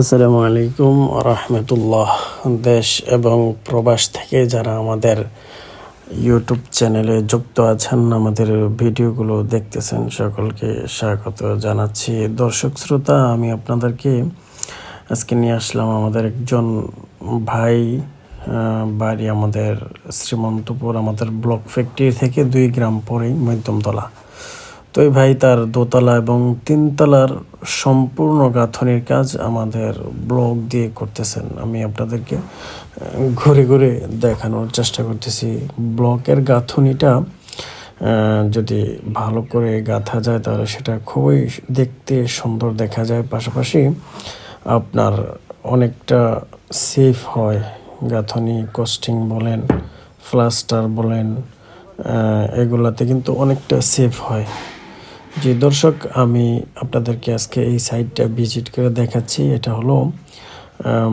আসসালামু আলাইকুম রহমতুল্লাহ দেশ এবং প্রবাস থেকে যারা আমাদের ইউটিউব চ্যানেলে যুক্ত আছেন, আমাদের ভিডিওগুলো দেখতেছেন, সকলকে স্বাগত জানাচ্ছি। দর্শক শ্রোতা, আমি আপনাদেরকে আজকে নিয়ে আসলাম আমাদের একজন ভাই বাড়ি আমাদের শ্রীমন্তপুর, আমাদের ব্লক ফ্যাক্টরি থেকে দুই গ্রাম পরেই মধ্যমতলা। তো এই ভাই, তার দোতলা এবং তিনতলার সম্পূর্ণ গাঁথনির কাজ আমাদের ব্লগ দিয়ে করতেছেন। আমি আপনাদেরকে ঘুরে ঘুরে দেখানোর চেষ্টা করতেছি। ব্লকের গাঁথনিটা যদি ভালো করে গাঁথা যায়, তাহলে সেটা খুবই দেখতে সুন্দর দেখা যায়। পাশাপাশি আপনার অনেকটা সেফ হয়, গাঁথনি কস্টিং বলেন, প্লাস্টার বলেন এগুলাতে কিন্তু অনেকটা সেফ হয়। জি, দর্শক, আমি আপনাদেরকে আজকে এই সাইটটা ভিজিট করে দেখাচ্ছি। এটা হলো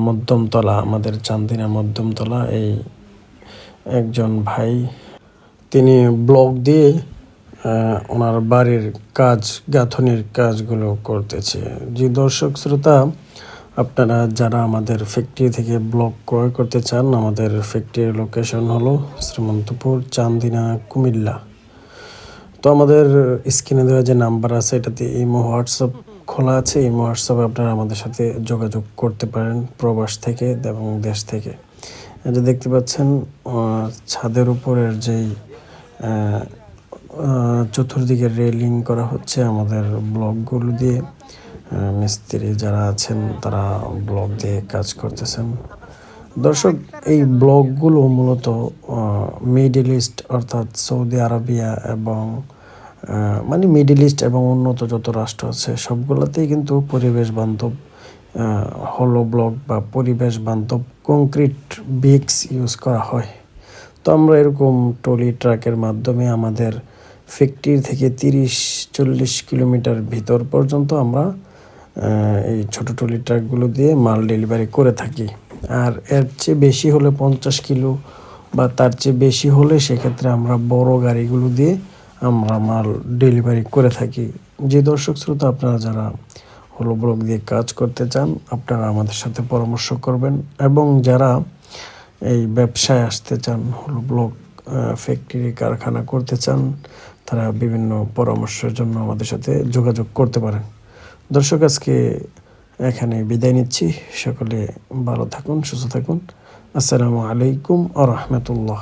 মধ্যমতলা, আমাদের চান্দিনা মধ্যমতলা। এই একজন ভাই, তিনি ব্লক দিয়ে ওনার বাড়ির কাজ, গাঁথনির কাজগুলো করতেছে। যে দর্শক, শ্রোতা, আপনারা যারা আমাদের ফ্যাক্টরি থেকে ব্লক ক্রয় করতে চান, আমাদের ফ্যাক্টরির লোকেশন হলো শ্রীমন্তপুর, চান্দিনা, কুমিল্লা। তো আমাদের স্ক্রিনে দেওয়া যে নাম্বার আছে, এটাতে ইমো, হোয়াটসঅ্যাপ খোলা আছে। ইমো, হোয়াটসঅ্যাপে আপনারা আমাদের সাথে যোগাযোগ করতে পারেন প্রবাস থেকে এবং দেশ থেকে। যে দেখতে পাচ্ছেন ছাদের উপরের যেই চতুর্দিকে রেলিং করা হচ্ছে আমাদের ব্লকগুলো দিয়ে। মিস্ত্রি যারা আছেন, তারা ব্লক দিয়ে কাজ করতেছেন। দর্শক, এই ব্লগগুলো মূলত মিডল ইস্ট অর্থাৎ সৌদি আরবিয়া এবং মানে মিডল ইস্ট এবং উন্নত যত রাষ্ট্র আছে, সবগুলোতেই কিন্তু পরিবেশ বান্ধব হলো ব্লক বা পরিবেশ বান্ধব কংক্রিট বিক্স ইউজ করা হয়। তো আমরা এরকম টলি ট্রাকের মাধ্যমে আমাদের ফ্যাক্টরি থেকে তিরিশ, চল্লিশ কিলোমিটার ভিতর পর্যন্ত আমরা এই ছোট টলি ট্রাকগুলো দিয়ে মাল ডেলিভারি করে থাকি। আর এর চেয়ে বেশি হলে পঞ্চাশ কিলো বা তার চেয়ে বেশি হলে সেক্ষেত্রে আমরা বড় গাড়িগুলো দিয়ে আমরা মাল ডেলিভারি করে থাকি। যে দর্শক শ্রোতা, আপনারা যারা হলো ব্লক দিয়ে কাজ করতে চান, আপনারা আমাদের সাথে পরামর্শ করবেন এবং যারা এই ব্যবসায় আসতে চান, হলো ব্লক ফ্যাক্টরি কারখানা করতে চান, তারা বিভিন্ন পরামর্শের জন্য আমাদের সাথে যোগাযোগ করতে পারেন। দর্শক, আজকে এখানে বিদায় নিচ্ছি। সকলে ভালো থাকুন সুস্থ থাকুন। আসসালামু আলাইকুম আ রহমতুল্লাহ।